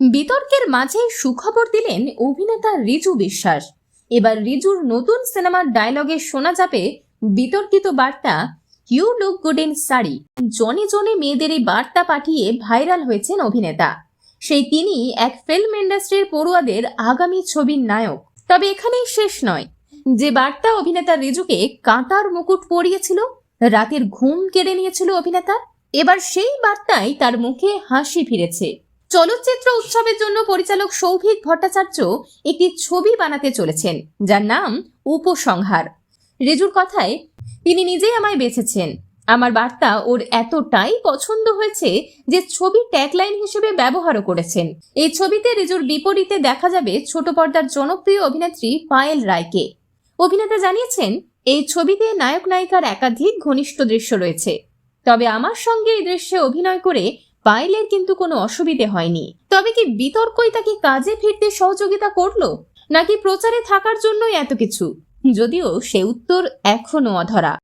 বিতর্কের মাঝে সুখবর দিলেন অভিনেতা রিজু বিশ্বাস। এবার রিজুর নতুন সিনেমার ডায়লগে শোনা যাবে বিতর্কিত বার্তা ইউ লুক গুড ইন সারি জনে জনে মেয়েদের এই বার্তা পাঠিয়ে ভাইরাল হয়েছেন অভিনেতা। সেই তিনি এক ফিল্ম ইন্ডাস্ট্রির পড়ুয়াদের আগামী ছবির নায়ক। তবে এখানেই শেষ নয়। যে বার্তা অভিনেতা রিজুকে কাঁটার মুকুট পরিয়েছিল, রাতের ঘুম কেড়ে নিয়েছিল অভিনেতার এবার সেই বার্তায় তার মুখে হাসি ফিরেছে। চলচ্চিত্র উৎসবের জন্য পরিচালক সৌভিক ভট্টাচার্য একটি ছবি বানাতে চলেছেন, যার নাম উপসংহার। রেজুর কথায়, তিনি নিজেই আমায় বেছেছেন। আমার বার্তা ওর এতটাই পছন্দ হয়েছে যে ছবি ট্যাগলাইন হিসেবে ব্যবহারও করেছেন। এই ছবিতে রেজুর বিপরীতে দেখা যাবে ছোট পর্দার জনপ্রিয় অভিনেত্রী পায়েল রায়কে। অভিনেতা জানিয়েছেন, এই ছবিতে নায়ক নায়িকার একাধিক ঘনিষ্ঠ দৃশ্য রয়েছে। তবে আমার সঙ্গে এই দৃশ্যে অভিনয় করে পায়েলের কিন্তু কোনো অসুবিধে হয়নি। তবে কি বিতর্কই তাকে কাজে ফিরতে সহযোগিতা করল? নাকি প্রচারে থাকার জন্যই এত কিছু? যদিও সে উত্তর এখনও অধরা।